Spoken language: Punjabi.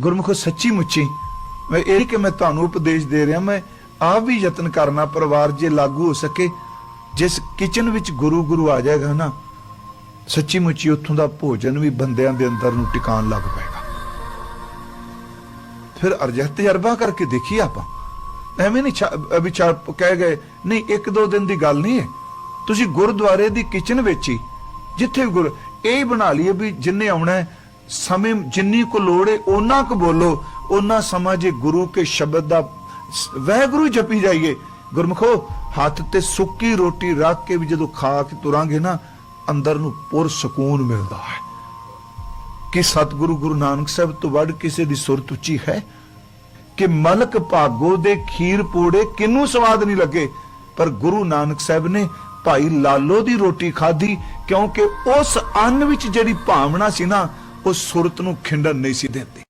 ਗੁਰਮੁਖੋ ਸੱਚੀ ਮੁੱਚੀ, ਮੈਂ ਇਹ ਕਿ ਮੈਂ ਤੁਹਾਨੂੰ ਉਪਦੇਸ਼ ਦੇ ਰਿਹਾ, ਮੈਂ ਆਪ ਵੀ ਯਤਨ ਕਰਨਾ, ਪਰਿਵਾਰ ਜੇ ਲਾਗੂ ਹੋ ਸਕੇ, ਜਿਸ ਕਿਚਨ ਵਿੱਚ ਗੁਰੂ ਗੁਰੂ ਆ ਜਾਏਗਾ ਨਾ, ਸੱਚੀ ਮੁੱਚੀ ਉੱਥੋਂ ਦਾ ਭੋਜਨ ਵੀ ਬੰਦਿਆਂ ਦੇ ਅੰਦਰ ਨੂੰ ਟਿਕਾਣ ਲੱਗ ਪਏਗਾ। ਫਿਰ ਅਰਜਹ ਤਜਰਬਾ ਕਰਕੇ ਦੇਖੀ ਆਪਾਂ। ਐਵੇਂ ਨਹੀਂ ਛਾ- ਕਹਿ ਗਏ, ਨਹੀਂ, ਇੱਕ ਦੋ ਦਿਨ ਦੀ ਗੱਲ ਨਹੀਂ ਹੈ। ਤੁਸੀਂ ਗੁਰਦੁਆਰੇ ਦੀ ਕਿਚਨ ਵਿੱਚ ਹੀ ਜਿੱਥੇ ਗੁਰ, ਇਹ ਬਣਾ ਲਈਏ ਵੀ ਜਿੰਨੇ ਆਉਣਾ ਹੈ ਸਮੇਂ ਜਿੰਨੀ ਕੋ ਲੋੜ ਹੈ ਉਹਨਾਂ ਕੁ ਬੋਲੋ। ਉਹਨਾਂ ਸਮਾਂ ਜੇ ਗੁਰੂ ਕੇ ਸ਼ਬਦ ਦਾ ਵਾਹਿਗੁਰੂ ਜਪੀ ਜਾਈਏ। ਗੁਰਮਖੋ, ਹੱਥ ਤੇ ਸੁੱਕੀ ਰੋਟੀ ਰੱਖ ਕੇ ਵੀ ਜਦੋਂ ਖਾ ਕੇ ਤੁਰਾਂਗੇ ਨਾ, ਅੰਦਰ ਨੂੰ ਪੁਰ ਸਕੂਨ ਮਿਲਦਾ ਹੈ। ਕਿ ਸਤਿਗੁਰੂ ਗੁਰੂ ਨਾਨਕ ਸਾਹਿਬ ਤੋਂ ਵੱਡ ਕਿਸੇ ਦੀ ਸੁਰਤ ਉੱਚੀ ਹੈ? ਕਿ ਮਲਕ ਭਾਗੋ ਦੇ ਖੀਰ ਪੂੜੇ ਕਿੰਨੂੰ ਸਵਾਦ ਨਹੀਂ ਲੱਗੇ? ਪਰ ਗੁਰੂ ਨਾਨਕ ਸਾਹਿਬ ਨੇ ਭਾਈ ਲਾਲੋ ਦੀ ਰੋਟੀ ਖਾਧੀ, ਕਿਉਂਕਿ ਉਸ ਅੰਨ ਵਿੱਚ ਜਿਹੜੀ ਭਾਵਨਾ ਸੀ ਨਾ ਉਹ ਸੁਰਤ ਨੂੰ ਖਿੰਡਣ ਨਹੀਂ ਸੀ ਦਿੰਦੀ।